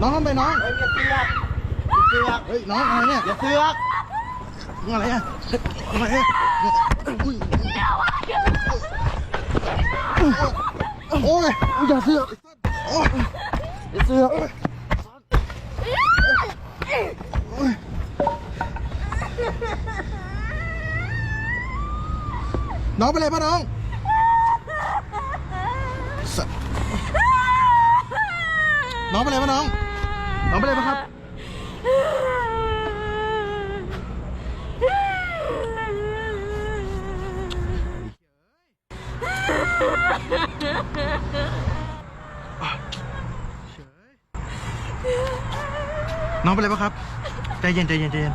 น้องทำไปน้องเฮ้ยอย่าเสือกอย่าเสือกเฮ้ยน้องอะไรเนี่ยอย่าเสือกมึงอะไรอะอะไรอะอุ้ยโอ้ยอย่าเสือกโอ้ยอย่าเสือกโอ้ยน้องเป็นไรปะน้องสน้องเป็นไรปะน้อง น้องเป็นไรปะครับ น้องเป็นไรปะครับ ใจเย็นใจเย็นใจเย็น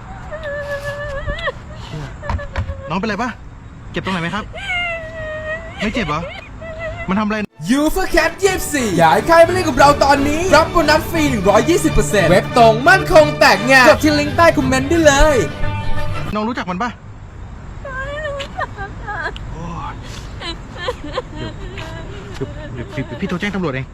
เชี่ยน้องเป็นไรปะเจ็บตรงไหนไหมครับ ไม่เจ็บเหรอ มันทำอะไร ยูฟ r แคท24อยากให้ใครมาเล่นกับเราตอนนี้ รับโบนัสฟรี 120%เว็บตรงมั่นคงแตกงานกดที่ลิงก์ใต้คอมเมนต์ได้เลย น้องรู้จักมันปะโอ้ยเดี๋ยวเดี๋ยวเดี๋ยวพี่โทรแจ้งตำรวจเอง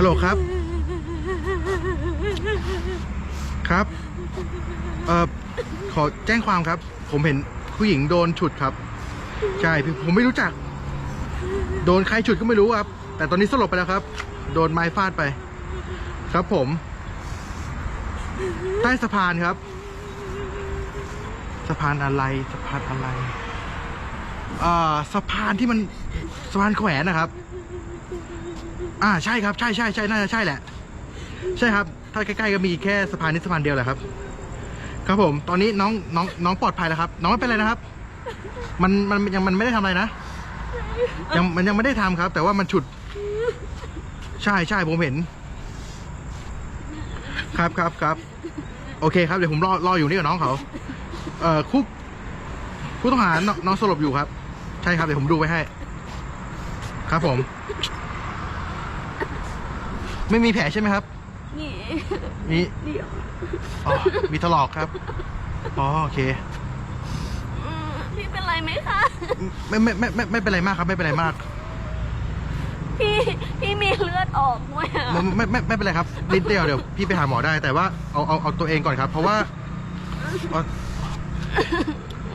ฮัลโหลครับ ครับ เอ่อ ขอแจ้งความครับ ผมเห็นผู้หญิงโดนฉุดครับ ใช่พี่ผมไม่รู้จัก โดนใครฉุดก็ไม่รู้ครับ แต่ตอนนี้สลบไปแล้วครับ โดนไม้ฟาดไป ครับผม ใต้สะพานครับ สะพานอะไร สะพานอะไร อ่า สะพานที่มัน สะพานแขวนนะครับ อ่าใช่ครับใช่ใช่ใช่น่าจะใช่แหละ ใช่ครับ ถ้าใกล้ๆก็มีแค่สะพานนี้สะพานเดียวแหละครับ ครับผม ตอนนี้น้องน้องน้องปลอดภัยแล้วครับ น้องไม่เป็นไรนะครับ มันมันยังมันไม่ได้ทำอะไรนะยังมันยังไม่ได้ทำครับ แต่ว่ามันฉุด ใช่ใช่ผมเห็น ครับครับครับ โอเคครับเดี๋ยวผมรอรออยู่นี่กับน้องเขาเอ่อคุกผู้ต้องหาน้องน้องสลบอยู่ครับ ใช่ครับเดี๋ยวผมดูไว้ให้ ครับผม ไม่มีแผลใช่ไหมครับ นี่มีเดี๋ยวอ๋อมีถลอกครับอ๋อโอเค อืมพี่เป็นไรไหมคะ ไม่ไม่ไม่ไม่ไม่เป็นไรมากครับ ไม่เป็นไรมาก พี่พี่มีเลือดออกด้วยอะไม่ไม่ไม่ไม่เป็นไรครับลิ้นเดียวเดี๋ยวพี่ไปหาหมอได้แต่ว่าเอาเอาเอาตัวเองก่อนครับ เพราะว่าเอา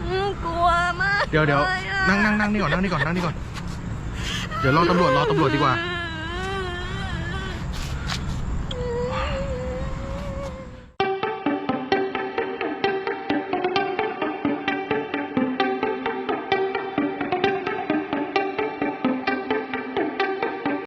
อืมกลัวมากเดี๋ยวเดี๋ยวลอะนั่งนั่งนั่งนี่ก่อนนั่งนี่ก่อนนั่งนี่ก่อน เดี๋ยวรอตำรวจรอตำรวจดีกว่าอื